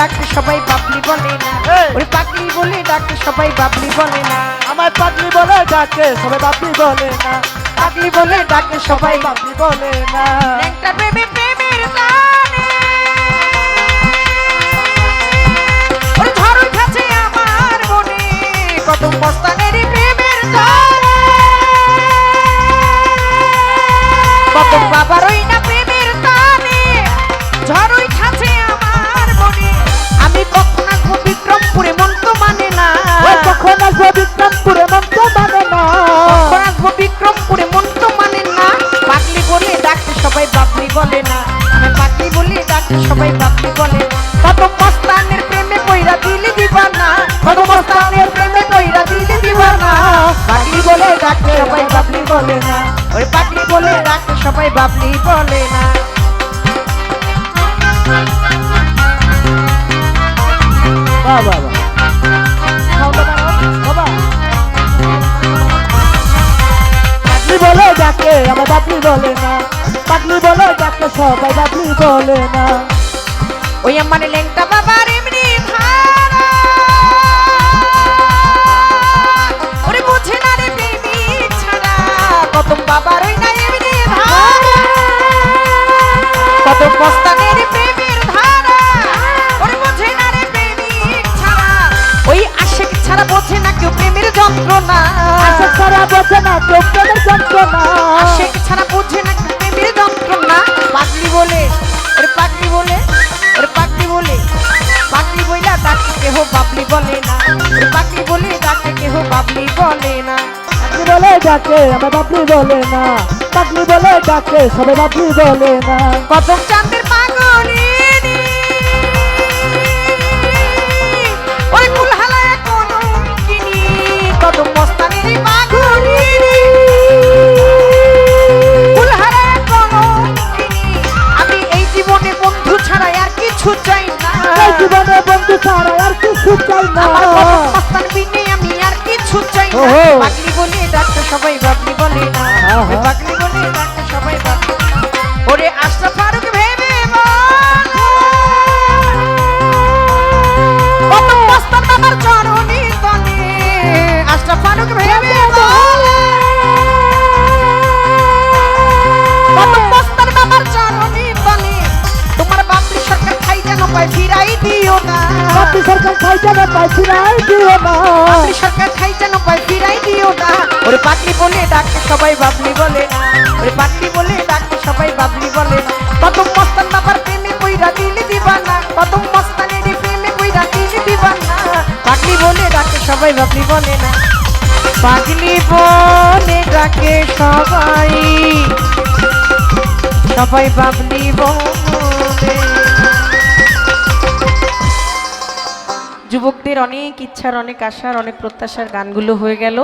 ডাকতে সবাই বাবলি বলে না। ওরে পাগলি বলে ডাকতে সবাই বাবলি বলে না। আমার পাগলি বলে ডাকে সবাই বাবলি বলে না। পাগলি বলে ডাকে সবাই বাবলি বলে না। একটা প্রেমে প্রেমের গানে ওরে ঝড় উঠেছে আমার মনে কত মস্তানের প্রেমের গানে কত বাবার ওই সবাই বাপি বলে। কত মস্তানের প্রেমে কইরা দিলি দিবা না কত মস্তানের প্রেমে কইরা দিলি দিবা না পাগলি বলে ডাকে, সবাই বাবলি বলে না। ওই পাগলি বলে ডাকে, সবাই বাবলি বলে না। বাহ বাহ। আমার বাপলি বলে না। পাগলি বলে ডাকে সবাই বাপলি বলে না। ওই আমার লেংটা বাবার এমনি ওরে বুঝে না রে প্রেমিক ছাড়া কত বাবার ওই না এমনি কত মস্তানের প্রেমের ধারা ওরে বুঝে না রে প্রেমিক ছাড়া। ওই আশেক ছাড়া বোঝে না কেউ প্রেমের যন্ত্রণা। আশা ছাড়া বোঝে না কেউ প্রেমের যন্ত্রণা। বলে ওরে পাগলি বলে ওরে পাগলি বলে পাগলি বইলা তাকে কেহ বাবলি বলে না। ওরে পাগলি বলে তাকে কেহ বাবলি বলে না। পাগলি বলে ডাকে আমার বাপলি বলে না। পাগলি বলে ডাকে সবাই বাপলি বলে না। কত চাঁদের পাগলি এই জীবনে বন্ধু ছাড়া আর কিছু চাই না। আমার বিনে আমি আর কিছু চাই না। পাগলি বলে ডাক্তার সবাই বাবলি বলে না। পাগলি বলে ডাক্তার সবাই বাবলি ওরে আশরাফ ফারুক ভেবে কত মস্তান বাবার চরণে তলে। আশরাফ ফারুক ভেবে। কত চরণে তোমার যেন পায় ফিরাই দিও না। বাপি সরকার খাই পাইছি নাই দিও না। বাবলি সরকার খাই যেন ফিরাই দিও না। ওরে পাগলি বলে ডাকে সবাই বাবলি বলে। না ওরে পাগলি বলে ডাকে সবাই বাবলি বলে। না কত মস্তান বাবার প্রেমে কইরা দিলি দিবা না কত মস্তানের প্রেমে কইরা দিলি দিবা না পাগলি বলে ডাকে সবাই বাবলি বলে না। পাগলি বলে ডাকে সবাই। সবাই বাবলি বলে। যুবকদের অনেক ইচ্ছার অনেক আশার অনেক প্রত্যাশার গানগুলো হয়ে গেল।